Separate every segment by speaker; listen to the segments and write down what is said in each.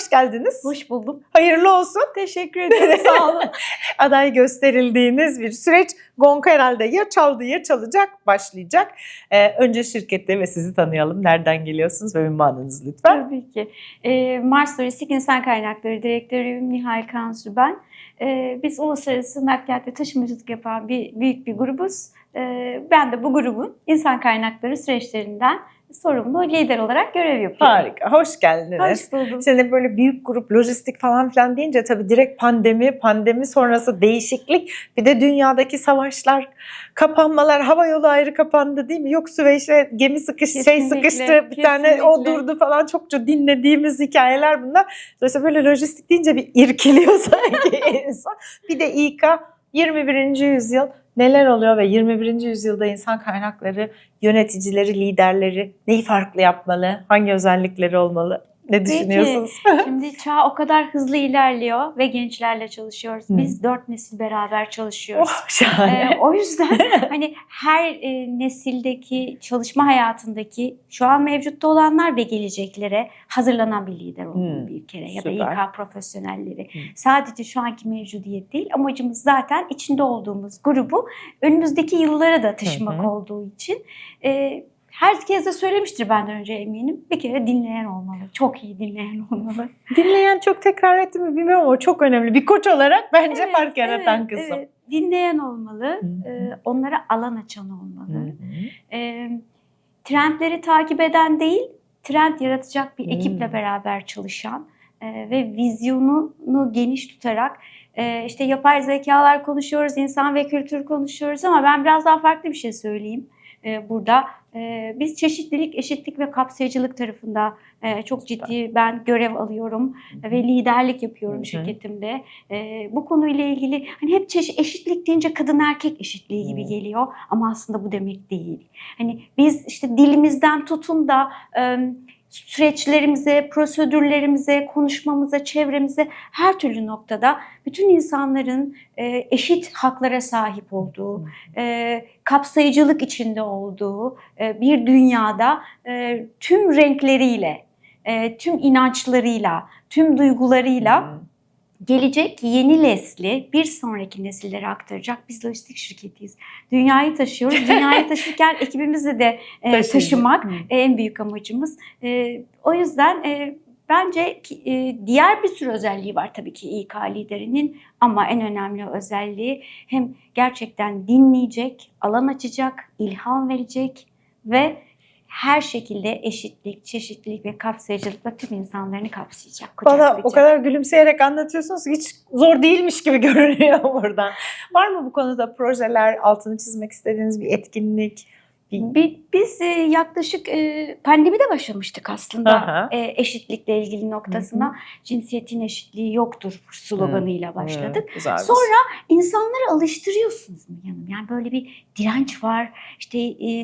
Speaker 1: hoş geldiniz.
Speaker 2: Hoş buldum.
Speaker 1: Hayırlı olsun.
Speaker 2: Teşekkür ederim. Sağ olun.
Speaker 1: Aday gösterildiğiniz bir süreç. Gong herhalde ya çaldı ya çalacak, başlayacak. Ee, önce şirkette ve sizi tanıyalım. Nereden geliyorsunuz ve ünvanınız lütfen.
Speaker 2: Tabii ki. Ee, Mars Lojistik İnsan Kaynakları Direktörüyüm Nihal Kansu ben. Ee, biz uluslararası nakliyat ve taşımacılık yapan bir büyük bir grubuz. Ee, ben de bu grubun insan kaynakları süreçlerinden sorumlu lider olarak görev yapıyorum.
Speaker 1: Harika, hoş geldiniz.
Speaker 2: Hoş buldum.
Speaker 1: Şimdi böyle büyük grup, lojistik falan filan deyince tabii direkt pandemi, pandemi sonrası değişiklik. Bir de dünyadaki savaşlar, kapanmalar, hava yolu ayrı kapandı değil mi? Yok Süveyş'e gemi sıkış, şey
Speaker 2: Kesinlikle,
Speaker 1: sıkıştı, bir tane o
Speaker 2: kesinlikle.
Speaker 1: durdu falan çokça dinlediğimiz hikayeler bunlar. Dolayısıyla böyle lojistik deyince bir irkiliyor sanki insan. Bir de İK 21. yüzyıl neler oluyor ve 21. yüzyılda insan kaynakları yöneticileri, liderleri neyi farklı yapmalı? Hangi özellikleri olmalı? Ne
Speaker 2: Peki.
Speaker 1: düşünüyorsunuz?
Speaker 2: Şimdi çağ o kadar hızlı ilerliyor ve gençlerle çalışıyoruz. Biz dört nesil beraber çalışıyoruz.
Speaker 1: Oh şahane.
Speaker 2: Ee, o yüzden hani her e, nesildeki çalışma hayatındaki şu an mevcutta olanlar ve geleceklere hazırlanan bir lider olmalı
Speaker 1: Hmm,
Speaker 2: bir kere ya
Speaker 1: süper.
Speaker 2: da İK profesyonelleri.
Speaker 1: Hmm.
Speaker 2: Sadece şu anki mevcudiyet değil amacımız zaten içinde olduğumuz grubu önümüzdeki yıllara da taşımak
Speaker 1: hı.
Speaker 2: olduğu için e, herkes de söylemiştir benden önce eminim. Bir kere dinleyen olmalı. Çok iyi dinleyen olmalı.
Speaker 1: Dinleyen çok tekrar etti mi bilmiyorum ama çok önemli. Bir koç olarak bence
Speaker 2: Evet,
Speaker 1: fark yaratan
Speaker 2: evet,
Speaker 1: kısım.
Speaker 2: evet. Dinleyen olmalı.
Speaker 1: Hı hı.
Speaker 2: e, onlara alan açan olmalı.
Speaker 1: hı.
Speaker 2: e, trendleri takip eden değil, trend yaratacak bir ekiple beraber çalışan e, ve vizyonunu geniş tutarak e, işte yapay zekalar konuşuyoruz, insan ve kültür konuşuyoruz ama ben biraz daha farklı bir şey söyleyeyim burada. E, biz çeşitlilik, eşitlik ve kapsayıcılık tarafında e, çok ciddi ben görev alıyorum ve liderlik yapıyorum
Speaker 1: Hı hı.
Speaker 2: şirketimde. E, bu konuyla ilgili hani hep çeşit, eşitlik deyince kadın erkek eşitliği gibi geliyor ama aslında bu demek değil. Hani biz işte dilimizden tutun da e, süreçlerimize, prosedürlerimize, konuşmamıza, çevremize her türlü noktada bütün insanların e, eşit haklara sahip olduğu, e, kapsayıcılık içinde olduğu e, bir dünyada tüm renkleriyle, tüm inançlarıyla, tüm duygularıyla. Gelecek yeni nesli bir sonraki nesillere aktaracak biz lojistik şirketiyiz. Dünyayı taşıyoruz. Dünyayı taşırken ekibimizi de e, taşımak en büyük amacımız. E, o yüzden e, bence e, diğer bir sürü özelliği var tabii ki İK liderinin ama en önemli özelliği hem gerçekten dinleyecek, alan açacak, ilham verecek ve her şekilde eşitlik, çeşitlilik ve kapsayıcılıkla tüm insanlarını kapsayacak.
Speaker 1: Bana o kadar gülümseyerek anlatıyorsunuz ki hiç zor değilmiş gibi görünüyor buradan. Var mı bu konuda projeler, altını çizmek istediğiniz bir etkinlik?
Speaker 2: Biz e, yaklaşık e, pandemide başlamıştık aslında
Speaker 1: Aha.
Speaker 2: e, eşitlikle ilgili noktasına. Cinsiyetin eşitliği yoktur sloganıyla başladık.
Speaker 1: Hı, güzelmiş.
Speaker 2: Sonra insanları alıştırıyorsunuz mu yanım? Yani böyle bir direnç var. İşte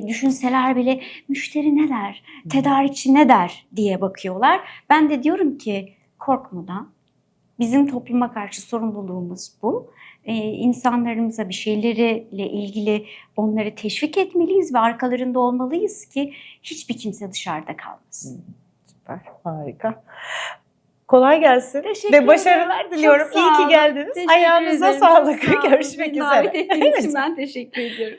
Speaker 2: düşünseler bile müşteri ne der, tedarikçi ne der diye bakıyorlar. Ben de diyorum ki korkmadan bizim topluma karşı sorumluluğumuz bu. Ee, insanlarımıza bir şeyleriyle ilgili onları teşvik etmeliyiz ve arkalarında olmalıyız ki hiçbir kimse dışarıda kalmasın.
Speaker 1: Süper, harika. Kolay gelsin
Speaker 2: Teşekkür
Speaker 1: ve başarılar
Speaker 2: ederim.
Speaker 1: diliyorum.
Speaker 2: Çok
Speaker 1: İyi ki geldiniz.
Speaker 2: Teşekkür
Speaker 1: Ayağınıza
Speaker 2: ederim.
Speaker 1: sağlık.
Speaker 2: Sağ.
Speaker 1: Görüşmek üzere.
Speaker 2: Davet ettiğiniz için ben teşekkür ediyorum.